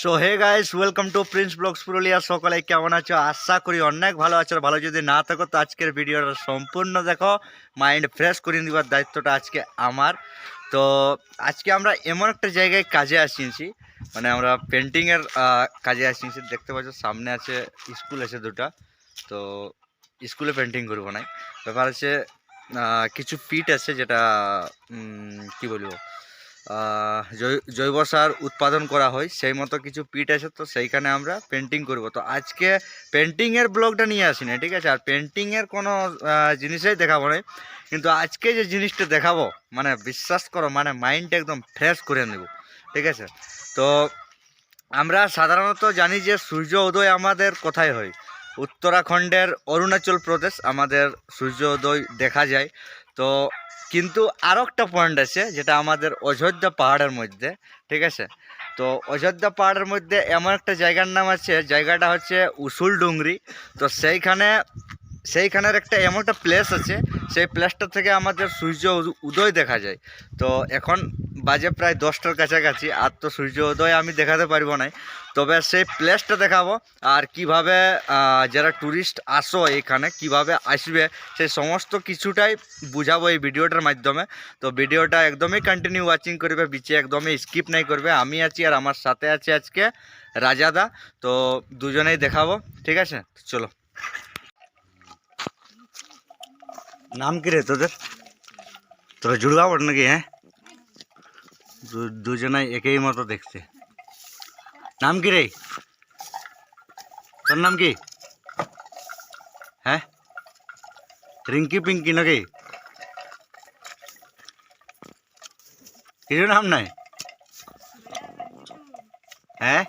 So hey guys welcome to prince blogs Purulia সকলে কেমন আছো? আশা করি অনেক ভালো আছো। ভালো যদি না থাকো, তো আজকের ভিডিওটা সম্পূর্ণ দেখো। মাইন্ড ফ্রেশ করে দেওয়ার দায়িত্বটা আজকে আমার। তো, আজকে আমরা এমন একটা জায়গায় কাজে আসিয়েছি। মানে আমরা পেন্টিংয়ের কাজে আসিয়েছি। দেখতে পাচ্ছ, সামনে আছে স্কুল আছে দুটা। তো, স্কুলে পেন্টিং করব না ব্যাপার আছে কিছু পিট আছে যেটা কি বলব? জৈব সার উৎপাদন করা হয়, সেই মতো কিছু পিট আছে তো সেইখানে আমরা পেন্টিং করব। তো আজকে পেন্টিংয়ের ব্লগটা নিয়ে আসি না ঠিক আছে? আর পেন্টিংয়ের কোনো জিনিসই দেখাবো না কিন্তু আজকে যে জিনিসটা দেখাবো মানে বিশ্বাস করো মানে মাইন্ডটা একদম ফ্রেশ করে নেব, ঠিক আছে? তো আমরা সাধারণত জানি যে সূর্য উদয় আমাদের কোথায় হয়? উত্তরাখণ্ডের অরুণাচল প্রদেশ, আমাদের সূর্য উদয় দেখা যায়। তো কিন্তু আরও একটা পয়েন্ট আছে, যেটা আমাদের অযোধ্যা পাহাড়ের মধ্যে, ঠিক আছে? তো অযোধ্যা পাহাড়ের মধ্যে এমন একটা জায়গার নাম আছে, জায়গাটা হচ্ছে উসুল ডুংরি। তো সেইখানে, সেইখানের একটা এমন একটা প্লেস আছে, সেই প্লেসটা থেকে আমাদের সূর্য উদয় দেখা যায়। তো এখন বাজে প্রায় দশটার কাছাকাছি, আর তো সূর্য উদয় আমি দেখাতে পারব না তবে সেই প্লেসটা দেখাবো, আর কীভাবে যারা ট্যুরিস্ট আসো এখানে, কীভাবে আসবে সেই সমস্ত কিছুটাই বুঝাবো এই ভিডিওটার মাধ্যমে। তো ভিডিওটা একদমই কন্টিনিউ ওয়াচিং করবে বিচে একদমই স্কিপ নাই করবে। আমি আছি আর আমার সাথে আছে আজকে রাজাদা। তো দুজনেই দেখাবো, ঠিক আছে? চলো। নাম কি রে তোদের? তোরা পড় নাকি হ্যাঁ? দুজনাই একই মতো দেখতে। নাম কি রে? তোর নাম কি? হ্যাঁ? রিঙ্কি পিঙ্কি নাকি? কিছু নাম নাই? হ্যাঁ?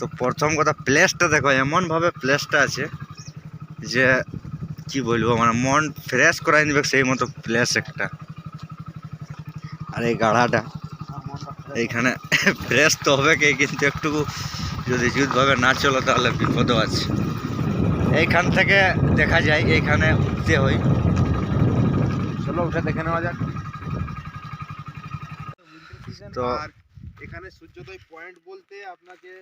তো প্রথম কথা প্লেসটা দেখো, এমনভাবে প্লেসটা আছে যে কি বলব মানে মন ফ্রেশ করাই দিবে সেই মতো প্লেস একটা। আর এই গাড়াটা, এইখানে ফ্রেশ তো হবে কে কিন্তু একটু যদি যুদ্ধভাবে না চলো তাহলে বিপদও আছে। এইখান থেকে দেখা যায়, এইখানে উঠতে হয়। চলো উঠে দেখে নেওয়া যাক। তো এখানে সূর্যোদয় পয়েন্ট বলতে আপনাকে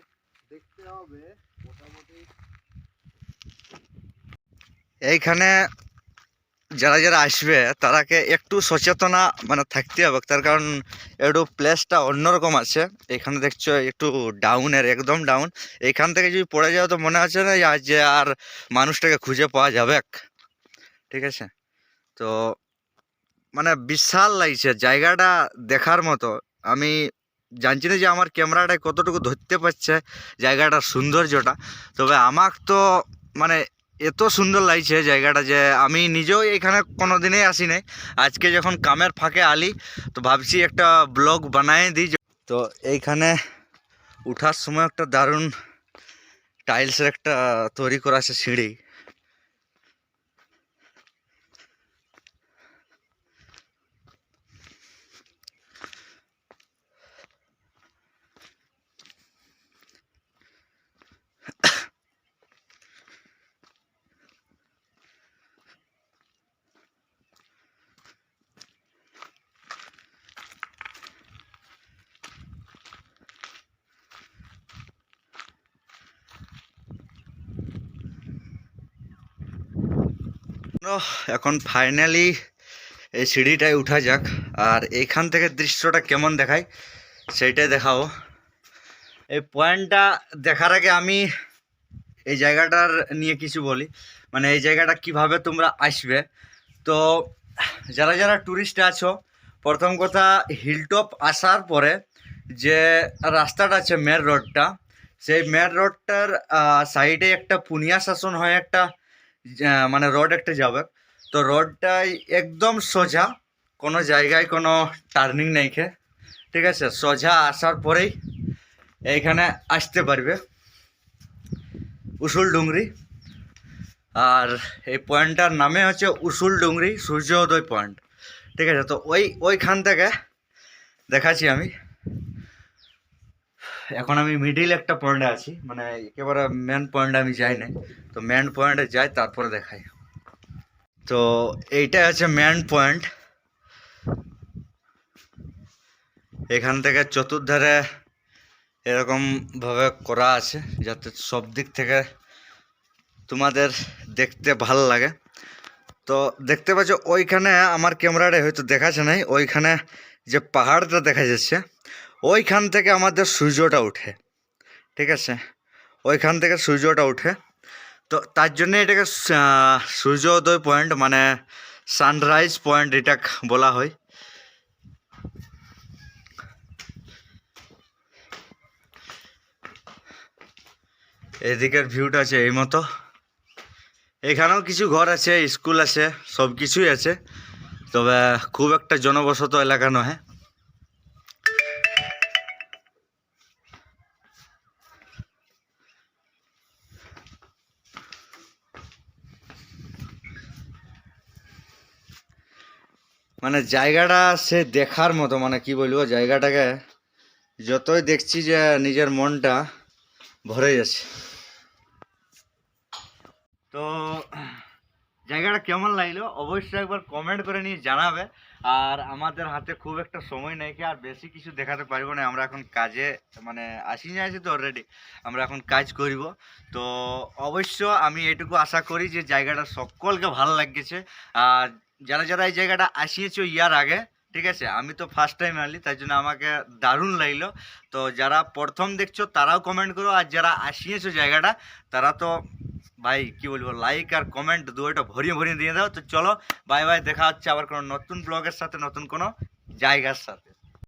দেখতে হবে, মোটামুটি এইখানে যারা যারা আসবে, তারাকে একটু সচেতনা মানে থাকতে হবে। তার কারণ একটু প্লেসটা অন্যরকম আছে। এখানে দেখছ একটু ডাউনের একদম ডাউন এইখান থেকে যদি পড়ে যাও তো মনে হচ্ছে না যে আর মানুষটাকে খুঁজে পাওয়া যাবে? ঠিক আছে? তো মানে বিশাল লাগছে জায়গাটা দেখার মতো। আমি জানছি না যে আমার ক্যামেরাটায় কতটুকু ধরতে পারছে জায়গাটার সৌন্দর্যটা। তবে আমার তো মানে এত সুন্দর লাগছে জায়গাটা যে আমি নিজেও এখানে কোনো দিনেই আসি নাই। আজকে যখন কামের ফাঁকে আলি, তো ভাবছি একটা ব্লগ বানাই দিই। তো এইখানে উঠার সময় একটা দারুণ টাইলসের একটা তৈরি করা আছে সিঁড়ি। এখন ফাইনালি এই সিঁড়িটায় উঠা যাক, আর এইখান থেকে দৃশ্যটা কেমন দেখায় সেইটাই দেখাবো এই পয়েন্টটা দেখার আগে আমি এই জায়গাটার নিয়ে কিছু বলি মানে এই জায়গাটা কীভাবে তোমরা আসবে। তো যারা যারা ট্যুরিস্ট আছো, প্রথম কথা হিলটপ আসার পরে যে রাস্তাটা আছে মেন রোডটা সেই মেন রোডটার সাইডে একটা পুনিয়া শাসন হয় একটা মানে রড একটা যাবে। তো রোডটাই একদম সোজা, কোনো জায়গায় কোনো টার্নিং নেই খে ঠিক আছে, সোজা আসার পরেই এইখানে আসতে পারবে উসুল ডুংরি। আর এই পয়েন্টটার নামে হচ্ছে উসুল ডুংরি সূর্যোদয় পয়েন্ট। ঠিক আছে, তো ওই ওইখান থেকে দেখাচ্ছি আমি। এখন আমি মিডিল একটা পয়েন্টে আছি মানে একেবারে মেন পয়েন্টে আমি যাই না তো মেন পয়েন্টে যাই, তারপরে দেখাই। তো এইটা হচ্ছে মেন পয়েন্ট এখান থেকে চতুর্ধারে এরকম ভাবে করা আছে, যাতে সব দিক থেকে তোমাদের দেখতে ভালো লাগে। তো দেখতে পাচ্ছ, ওইখানে আমার ক্যামেরাটা হয়তো দেখাচ্ছে নাই, ওইখানে যে পাহাড়টা দেখা যাচ্ছে ওইখান থেকে আমাদের সূর্যটা ওঠে। ঠিক আছে? ওইখান থেকে সূর্যটা ওঠে। তো তার জন্য এটাকে সূর্যোদয় পয়েন্ট মানে সানরাইজ পয়েন্ট এটা বলা হয়। এদিকের ভিউটা আছে এই মতো। এখানেও কিছু ঘর আছে স্কুল আছে সব কিছুই আছে। তবে খুব একটা জনবসত এলাকা নয়। মানে জায়গাটা সে দেখার মতো মানে কি বলব, জায়গাটাকে যতই দেখছি যে নিজের মনটা ভরে যাচ্ছে। তো জায়গাটা কেমন লাগল অবশ্যই একবার কমেন্ট করে নিয়ে জানাবে। আর আমাদের হাতে খুব একটা সময় নেই কি, আর বেশি কিছু দেখাতে পারব না। আমরা এখন কাজে মানে আসি না আছি তো অলরেডি আমরা এখন কাজ করব। তো অবশ্য আমি এটুকু আশা করি যে জায়গাটা সকলকে ভালো লাগছে। আর যারা যারা এই জায়গাটা আসিয়েছো ইয়ার আগে, ঠিক আছে? আমি তো ফার্স্ট টাইম আলি তাই জন্য আমাকে দারুণ লাগল। তো যারা প্রথম দেখছ, তারাও কমেন্ট করো, আর যারা আসিয়েছো জায়গাটা, তারা তো, ভাই, কি বলব লাইক আর কমেন্ট দুয়োটা ভরিয়ে ভরিয়ে দিয়ে দাও। তো চলো বাই বাই দেখা হচ্ছে আবার কোনো নতুন ব্লগের সাথে, নতুন কোনো জায়গার সাথে।